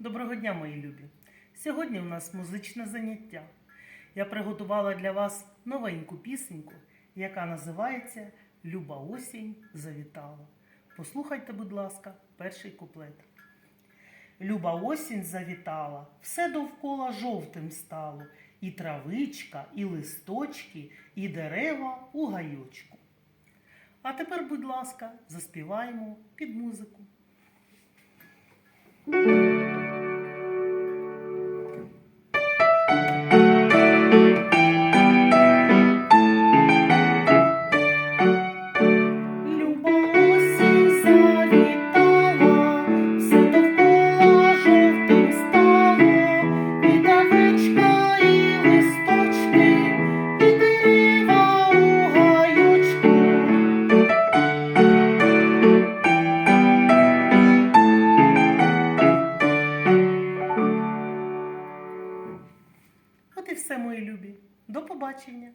Доброго дня, мої любі! Сьогодні у нас музичне заняття. Я приготувала для вас новеньку пісеньку, яка називається Люба осінь завітала. Послухайте, будь ласка, перший куплет. Люба осінь завітала, все довкола жовтим стало, і травичка, і листочки, і дерева у гайочку. А тепер, будь ласка, заспіваємо під музику. І все, мої любі. До побачення!